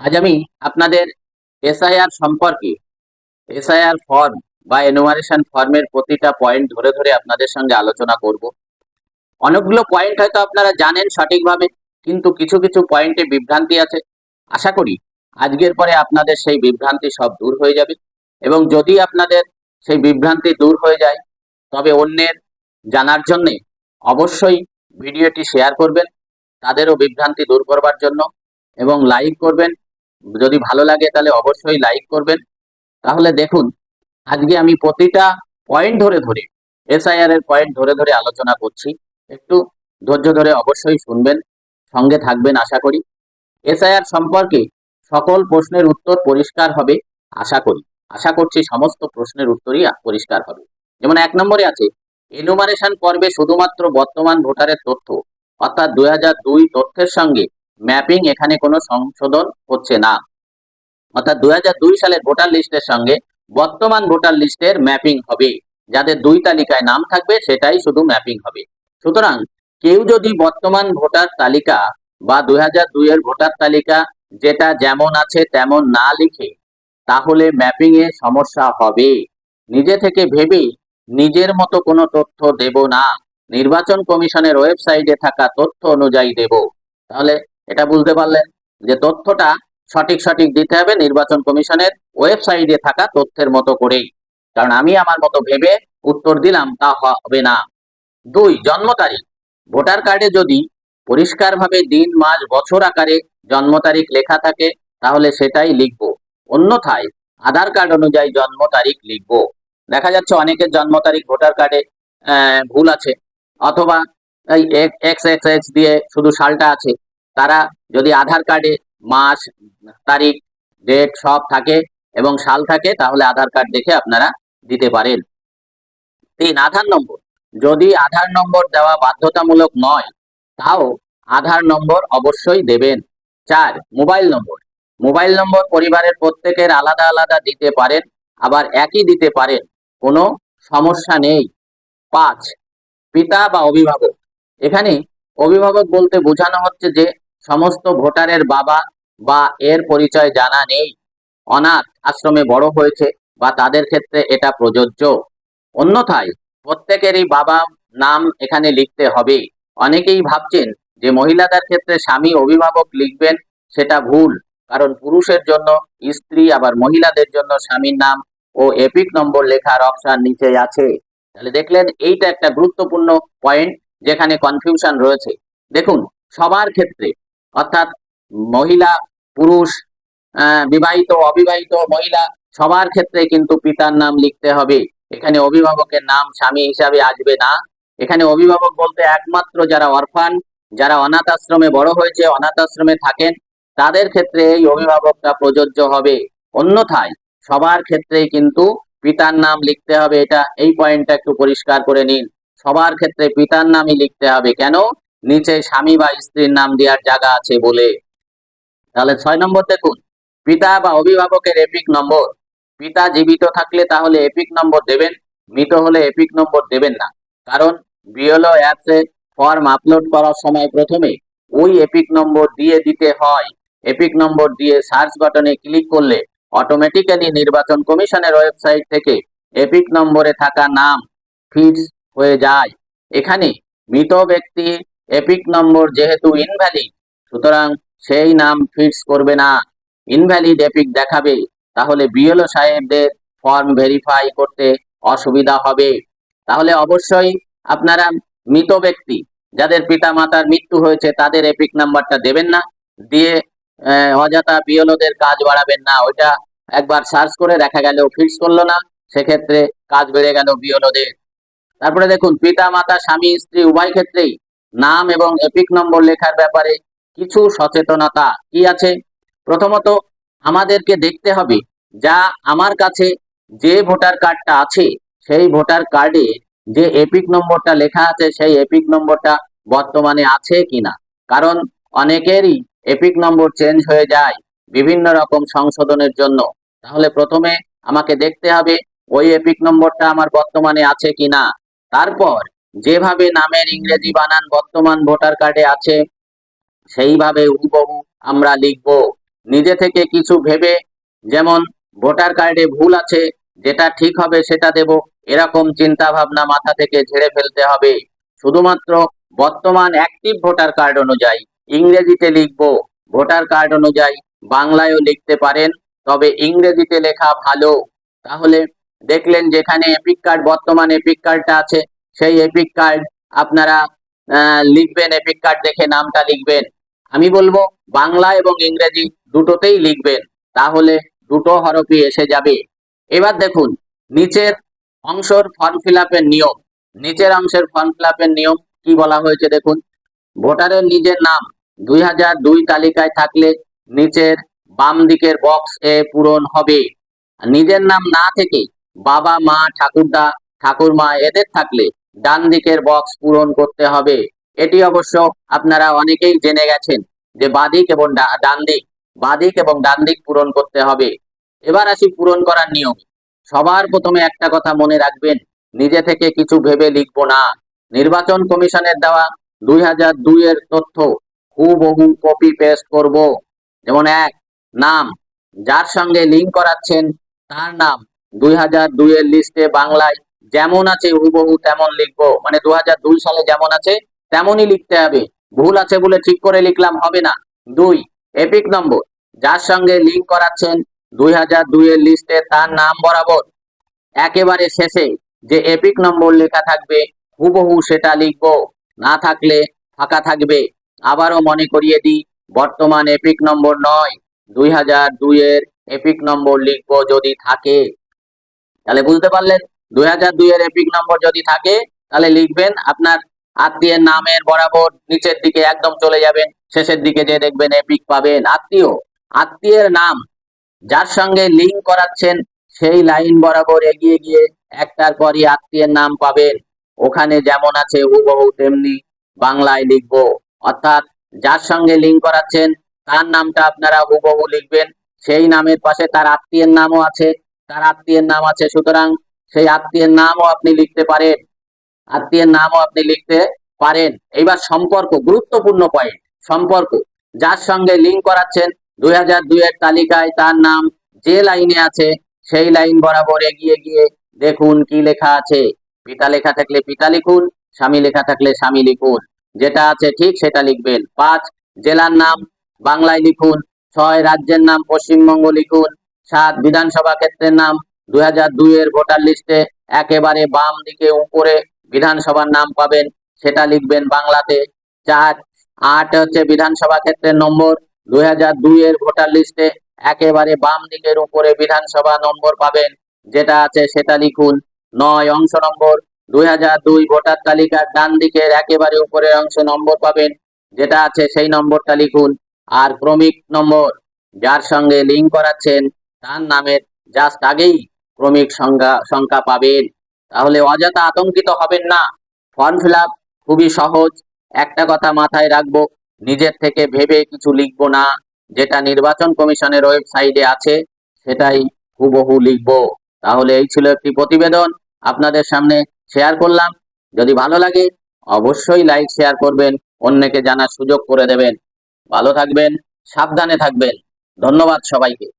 আজ আমি আপনাদের এসআইআর সম্পর্কে এসআইআর ফর্ম বা এনুমারেশন ফর্মের প্রতিটা পয়েন্ট ধরে ধরে আপনাদের সঙ্গে আলোচনা করব। অনেকগুলো পয়েন্ট হয়তো আপনারা জানেন সঠিকভাবে, কিন্তু কিছু কিছু পয়েন্টে বিভ্রান্তি আছে। আশা করি আজকের পরে আপনাদের সেই বিভ্রান্তি সব দূর হয়ে যাবে এবং যদি আপনাদের সেই বিভ্রান্তি দূর হয়ে যায়, তবে অন্যের জানার জন্যে অবশ্যই ভিডিওটি শেয়ার করবেন, তাদেরও বিভ্রান্তি দূর করবার জন্য এবং লাইক করবেন যদি ভালো লাগে তাহলে অবশ্যই লাইক করবেন। তাহলে দেখুন, আজকে আমি প্রতিটা পয়েন্ট ধরে ধরে এসআইআর এর পয়েন্ট ধরে ধরে আলোচনা করছি। একটু ধৈর্য ধরে অবশ্যই শুনবেন, সঙ্গে থাকবেন আশা করি। এসআইআর সম্পর্কে সকল প্রশ্নের উত্তর পরিষ্কার হবে, আশা করি। আশা করছি সমস্ত প্রশ্নের উত্তরই পরিষ্কার হবে। যেমন এক নম্বরে আছে এনুমারেশন পর্বে শুধুমাত্র বর্তমান ভোটারের তথ্য, অর্থাৎ দুই তথ্যের সঙ্গে ম্যাপিং এখানে কোনো সংশোধন হচ্ছে না। অর্থাৎ দুই হাজার দুই সালের ভোটার লিস্টের সঙ্গে বর্তমান ভোটার লিস্টের ম্যাপিং হবে। যাদের দুই তালিকায় নাম থাকবে, সেটাই শুধু ম্যাপিং হবে। সুতরাং কেউ যদি বর্তমান ভোটার তালিকা বা দুই হাজার এর ভোটার তালিকা যেটা যেমন আছে তেমন না লিখে, তাহলে ম্যাপিং এ সমস্যা হবে। নিজে থেকে ভেবে নিজের মতো কোনো তথ্য দেব না। নির্বাচন কমিশনের ওয়েবসাইটে থাকা তথ্য অনুযায়ী দেব। তাহলে এটা বুঝতে পারলেন যে তথ্যটা সঠিক সঠিক দিতে হবে নির্বাচন কমিশনের ওয়েবসাইটে থাকা তথ্যের মতো করেই। কারণ আমি আমার মতো ভেবে উত্তর দিলাম তা হবে না। দুই, জন্ম তারিখ। ভোটার কার্ডে যদি পরিষ্কারভাবে দিন, মাস, বছর আকারে জন্ম তারিখ লেখা থাকে, তাহলে সেটাই লিখব। অন্যথায় আধার কার্ড অনুযায়ী জন্ম তারিখ লিখব। দেখা যাচ্ছে অনেকের জন্ম তারিখ ভোটার কার্ডে ভুল আছে। অথবা এক্স এক্স এক্স দিয়ে শুধু সালটা আছে। তারা যদি আধার কার্ডে মাস, তারিখ ডেট সব থাকে এবং সাল থাকে, তাহলে আধার কার্ড দেখে আপনারা দিতে পারেন। তিন, আধার নম্বর। যদি আধার নম্বর দেওয়া বাধ্যতামূলক নয়, তাও আধার নম্বর অবশ্যই দেবেন। চার, মোবাইল নম্বর। মোবাইল নম্বর পরিবারের প্রত্যেকের আলাদা আলাদা দিতে পারেন, আবার একই দিতে পারেন, কোনো সমস্যা নেই। পাঁচ, পিতা বা অভিভাবক। এখানে অভিভাবক বলতে বোঝানো হচ্ছে যে সমস্ত ভোটারের বাবা বা এর পরিচয় জানা নেই। অনাথ আশ্রমে বড় হয়েছে বা তাদের ক্ষেত্রে এটা প্রযোজ্য। অন্যথায় প্রত্যেকেরই বাবা নাম এখানে লিখতে হবে। অনেকেই ভাবছেন যে মহিলাদের ক্ষেত্রে স্বামী অভিভাবক লিখবেন সেটা ভুল, কারণ পুরুষের জন্য, স্ত্রী আবার মহিলাদের জন্য স্বামীর নাম ও এপিক নম্বর লেখার অপশন নিচে আছে। তাহলে দেখলেন এইটা একটা গুরুত্বপূর্ণ পয়েন্ট। যেখানে কনফিউশন রয়েছে। দেখুন, সবার ক্ষেত্রে, অর্থাৎ মহিলা, পুরুষ বিবাহিত, অবিবাহিত, মহিলা, সবার ক্ষেত্রে কিন্তু পিতার নাম লিখতে হবে। এখানে অভিভাবকের নাম স্বামী হিসাবে আসবে না। এখানে অভিভাবক বলতে একমাত্র যারা অরফান যারা অনাথ আশ্রমে বড় হয়েছে অনাথ আশ্রমে থাকেন, তাদের ক্ষেত্রে এই অভিভাবকটা প্রযোজ্য হবে। অন্যথায়, সবার ক্ষেত্রেই কিন্তু পিতার নাম লিখতে হবে। এটা এই পয়েন্টটা একটু পরিষ্কার করে নিন। সবার ক্ষেত্রে পিতার নামই লিখতে হবে। কেন? নিচে স্বামী বা স্ত্রীর নাম দেওয়ার জায়গা আছে বলে। তাহলে ছয় নম্বর দেখুন, পিতা বা অভিভাবকের এপিক নম্বর। পিতা জীবিত থাকলে তাহলে এপিক নম্বর দেবেন, মৃত হলে এপিক নম্বর দেবেন না। কারণ বিএলও অ্যাপসে ফর্ম আপলোড করার সময় প্রথমে ওই এপিক নম্বর দিয়ে দিতে হয়। এপিক নম্বর দিয়ে সার্চ বাটনে ক্লিক করলে অটোমেটিক্যালি নির্বাচন কমিশনের ওয়েবসাইট থেকে এপিক নম্বরে থাকা নাম ফিক্স হয়ে যায়। এখানে মৃত ব্যক্তি এপিক নম্বর যেহেতু ইনভ্যালিড সুতরাং সেই নাম ফিক্স করবে না। ইনভ্যালিড এপিক দেখাবে, তাহলে বিএলও সাহেবদের ফর্ম ভেরিফাই করতে অসুবিধা হবে। তাহলে অবশ্যই আপনারা মৃত ব্যক্তি, যাদের পিতা মাতার মৃত্যু হয়েছে, তাদের এপিক নাম্বারটা দেবেন না। দিয়ে অযথা বিএলওদের কাজ বাড়াবেন না। ওইটা একবার সার্চ করে দেখা গেল ফিক্স করল না। সেক্ষেত্রে কাজ বেড়ে গেল বিএলওদের। তারপরে দেখুন, পিতা, মাতা, স্বামী, স্ত্রী, উভয় ক্ষেত্রেই নাম এবং এপিক নম্বর লেখার ব্যাপারে কিছু সচেতনতা কি আছে? প্রথমত, আমাদেরকে দেখতে হবে যা আমার কাছে যে ভোটার কার্ডটা আছে, সেই ভোটার কার্ডে যে এপিক নম্বরটা লেখা আছে, সেই এপিক নম্বরটা বর্তমানে আছে কিনা। কারণ অনেকেরই এপিক নম্বর চেঞ্জ হয়ে যায় বিভিন্ন রকম সংশোধনের জন্য। তাহলে প্রথমে আমাকে দেখতে হবে ওই এপিক নম্বরটা আমার বর্তমানে আছে কিনা। তারপর যেভাবে নামের ইংরেজি বানান বর্তমান ভোটার কার্ডে আছে, সেইভাবে হুবহু আমরা লিখব। নিজে থেকে কিছু ভেবে, যেমন ভোটার কার্ডে ভুল আছে, যেটা ঠিক হবে সেটা দেব। এরকম চিন্তা ভাবনা মাথা থেকে ঝেড়ে ফেলতে হবে। শুধুমাত্র বর্তমান অ্যাক্টিভ ভোটার কার্ড অনুযায়ী ইংরেজিতে লিখব। ভোটার কার্ড অনুযায়ী বাংলায়ও লিখতে পারেন, তবে ইংরেজিতে লেখা ভালো। তাহলে দেখলেন যেখানে এপিক কার্ড বর্তমান এপিক কার্ডটা আছে। সেই এপিক কার্ড আপনারা লিখবেন এপিক কার্ড দেখে নামটা লিখবেন। আমি বলব, বাংলা এবং ইংরেজি দুটোতেই লিখবেন, তাহলে দুটো হরফই এসে যাবে। এবার দেখুন, নিচের অংশের ফর্ম ফিল নিয়ম। নিচের অংশের ফর্ম ফিল নিয়ম কি বলা হয়েছে দেখুন। ভোটারের নিজের নাম, দুই হাজার দুই তালিকায় থাকলে নিচের বাম দিকের বক্স এ পূরণ হবে। নিজের নাম না থেকে বাবা, মা, ঠাকুরদা, ঠাকুরমা এদের থাকলে ডান দিকের বক্স পূরণ করতে হবে। এটি অবশ্য আপনারা অনেকেই জেনে গেছেন যে বাদিক এবং ডান দিক বাদিক এবং ডান দিক পূরণ করতে হবে। এবার আসি পূরণ করার নিয়ম। সবার প্রথমে একটা কথা মনে রাখবেন, নিজে থেকে কিছু ভেবে লিখব না। নির্বাচন কমিশনের দেওয়া দুই হাজার দুই এর তথ্য হুবহু কপি পেস্ট করব। যেমন এক, নাম, যার সঙ্গে লিঙ্ক করাচ্ছেন, তার নাম দুই হাজার দুই এর লিস্টে বাংলায় যেমন আছে, হুবহু তেমন লিখব। মানে দু দুই সালে যেমন আছে, তেমনই লিখতে হবে। ভুল আছে বলে ঠিক করে লিখলাম, হবে না। দুই এপিক নম্বর যার সঙ্গে লিঙ্ক করাচ্ছেন, দুই হাজার দুই এর লিস্টে তার নাম বরাবর। একেবারে শেষে যে এপিক নম্বর লেখা থাকবে, হুবহু সেটা লিখব। না থাকলে ফাঁকা থাকবে। আবারও মনে করিয়ে দিই, বর্তমান এপিক নম্বর নয়। দুই হাজার দুই এর এপিক নম্বর লিখব যদি থাকে। তাহলে বুঝতে পারলেন? দুই হাজার দুই এর এপিক নম্বর যদি থাকে, তাহলে লিখবেন আপনার আত্মীয়ের নামের বরাবর নিচের দিকে একদম চলে যাবেন, শেষের দিকে যে দেখবেন এপিক পাবেন আত্মীয়। আত্মীয়ের নাম, যার সঙ্গে লিঙ্ক করাচ্ছেন, সেই লাইন বরাবর এগিয়ে গিয়ে একটার পরই আত্মীয়ের নাম পাবেন। ওখানে যেমন আছে হুবহু তেমনি বাংলায় লিখব। অর্থাৎ যার সঙ্গে লিঙ্ক করাচ্ছেন, তার নামটা আপনারা হুবহু লিখবেন। সেই নামের পাশে তার আত্মীয়ের নামও আছে। তার আত্মীয়ের নাম আছে। সুতরাং সেই আত্মীয়ের নামও আপনি লিখতে পারেন। আত্মীয়ের নামও আপনি লিখতে পারেন। এইবার সম্পর্ক, গুরুত্বপূর্ণ পয়েন্ট সম্পর্ক। যার সঙ্গে লিঙ্ক করাচ্ছেন দুই হাজার দুই এর তালিকায়, তার নাম যে লাইনে আছে, সেই লাইন বরাবর এগিয়ে গিয়ে দেখুন কি লেখা আছে। পিতা লেখা থাকলে পিতা লিখুন, স্বামী লেখা থাকলে স্বামী লিখুন। যেটা আছে ঠিক সেটা লিখবেন। পাঁচ, জেলার নাম বাংলায় লিখুন। ছয়, রাজ্যের নাম পশ্চিমবঙ্গ লিখুন। সাত বিধানসভা ক্ষেত্রের নাম, দুই হাজার দুই এর ভোটার লিস্টে একেবারে বাম দিকে উপরে বিধানসভার নাম পাবেন, সেটা লিখবেন বাংলাতে চার। আট হচ্ছে বিধানসভা ক্ষেত্রের নম্বর, দুই হাজার দুই এর ভোটার লিস্টে একেবারে বাম দিকের উপরে বিধানসভা নম্বর পাবেন, যেটা আছে সেটা লিখুন। নয় অংশ নম্বর, দুই হাজার দুই ভোটার তালিকার ডান দিকের একেবারে উপরের অংশ নম্বর পাবেন, যেটা আছে সেই নম্বরটা লিখুন। আর ক্রমিক নম্বর, যার সঙ্গে লিঙ্ক করাচ্ছেন তার নামের জাস্ট আগেই ক্রমিক সংখ্যা সংখ্যা পাবেন। তাহলে অযথা আতঙ্কিত হবেন না। ফর্ম ফিল খুবই সহজ। একটা কথা মাথায় রাখব, নিজের থেকে ভেবে কিছু লিখব না। যেটা নির্বাচন কমিশনের ওয়েবসাইটে আছে, সেটাই হুবহু লিখব। তাহলে এই ছিল একটি প্রতিবেদন, আপনাদের সামনে শেয়ার করলাম। যদি ভালো লাগে, অবশ্যই লাইক শেয়ার করবেন, অন্যকে জানার সুযোগ করে দেবেন। ভালো থাকবেন, সাবধানে থাকবেন। ধন্যবাদ সবাইকে।